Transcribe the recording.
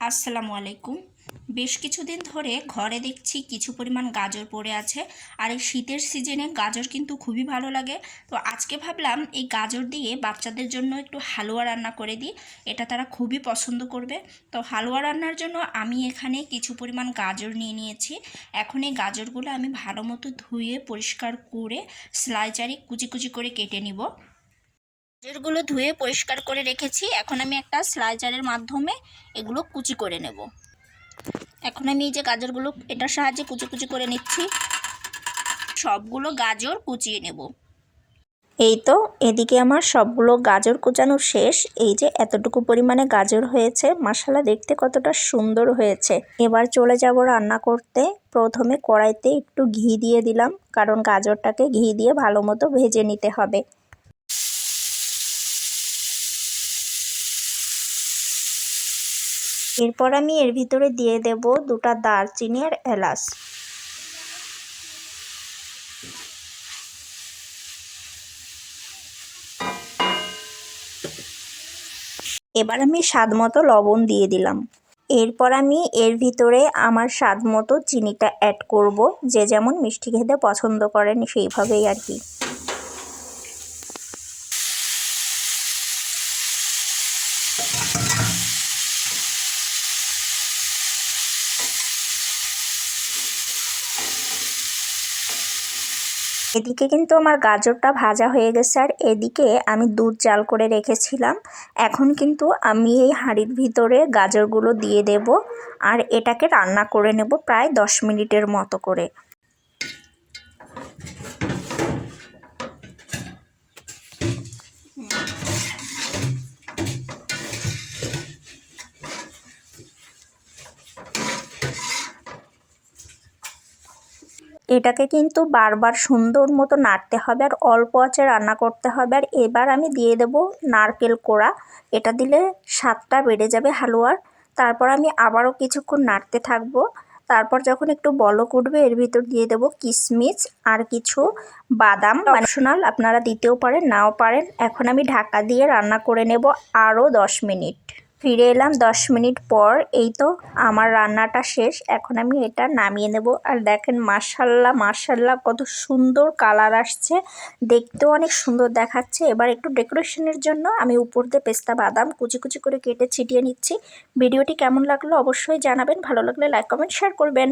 আসসালামু আলাইকুম। বেশ কিছুদিন ধরে ঘরে দেখছি কিছু পরিমাণ গাজর পড়ে আছে আর এই শীতের সিজনে গাজর কিন্তু খুবই ভালো লাগে। তো আজকে ভাবলাম এই গাজর দিয়ে বাচ্চাদের জন্য একটু হালুয়া রান্না করে দিই, এটা তারা খুবই পছন্দ করবে। তো হালুয়া রান্নার জন্য আমি এখানে কিছু পরিমাণ গাজর নিয়ে নিয়েছি। এখন এই গাজরগুলো আমি ভালো মতো ধুয়ে পরিষ্কার করে স্লাইচারি কুচি কুচি করে কেটে নিব। গাজরগুলো ধুয়ে পরিষ্কার করে রেখেছি। এখন আমি একটা স্লাইজারের মাধ্যমে এগুলো কুচি করে নেব। এখন আমি এই যে গাজরগুলো, এটার সাহায্যে কুচি কুচি করে নিচ্ছি। সবগুলো গাজর কুচিয়ে নেব। এই তো, এদিকে আমার সবগুলো গাজর কুচানো শেষ। এই যে এতটুকু পরিমাণে গাজর হয়েছে মশালা দেখতে কতটা সুন্দর হয়েছে। এবার চলে যাব রান্না করতে। প্রথমে কড়াইতে একটু ঘি দিয়ে দিলাম, কারণ গাজরটাকে ঘি দিয়ে ভালো মতো ভেজে নিতে হবে। এরপর আমি এর ভিতরে দিয়ে দেব দুটা দারচিনি আর এলাচ। এবার আমি স্বাদ মতো লবণ দিয়ে দিলাম। এরপর আমি এর ভিতরে আমার স্বাদ মতো চিনিটা অ্যাড করব, যে যেমন মিষ্টি খেতে পছন্দ করেন সেইভাবেই আর কি। এদিকে কিন্তু আমার গাজরটা ভাজা হয়ে গেছে আর এদিকে আমি দুধ জাল করে রেখেছিলাম। এখন কিন্তু আমি এই হাঁড়ির ভিতরে গাজরগুলো দিয়ে দেব আর এটাকে রান্না করে নেব প্রায় দশ মিনিটের মতো করে। এটাকে কিন্তু বারবার সুন্দর মতো নাড়তে হবে আর অল্প আঁচে রান্না করতে হবে। আর এবার আমি দিয়ে দেব নারকেল কোড়া। এটা দিলে স্বাদটা বেড়ে যাবে হালুয়ার। তারপর আমি আবারও কিছুক্ষণ নাড়তে থাকব। তারপর যখন একটু বলক উঠবে, এর ভিতর দিয়ে দেব কিশমিশ আর কিছু বাদাম। অপশনাল, আপনারা দিতেও পারেন, নাও পারেন। এখন আমি ঢাকা দিয়ে রান্না করে নেব আরও দশ মিনিট। ফিরে এলাম দশ মিনিট পর। এই তো আমার রান্নাটা শেষ। এখন আমি এটা নামিয়ে নেব। আর দেখেন মার্শাল্লাহ মার্শাল্লাহ কত সুন্দর কালার আসছে। দেখতেও অনেক সুন্দর দেখাচ্ছে। এবার একটু ডেকোরেশনের জন্য আমি উপর দিয়ে পেস্তা বাদাম কুচি কুচি করে কেটে ছিটিয়ে নিচ্ছি। ভিডিওটি কেমন লাগল অবশ্যই জানাবেন। ভালো লাগলে লাইক, কমেন্ট, শেয়ার করবেন।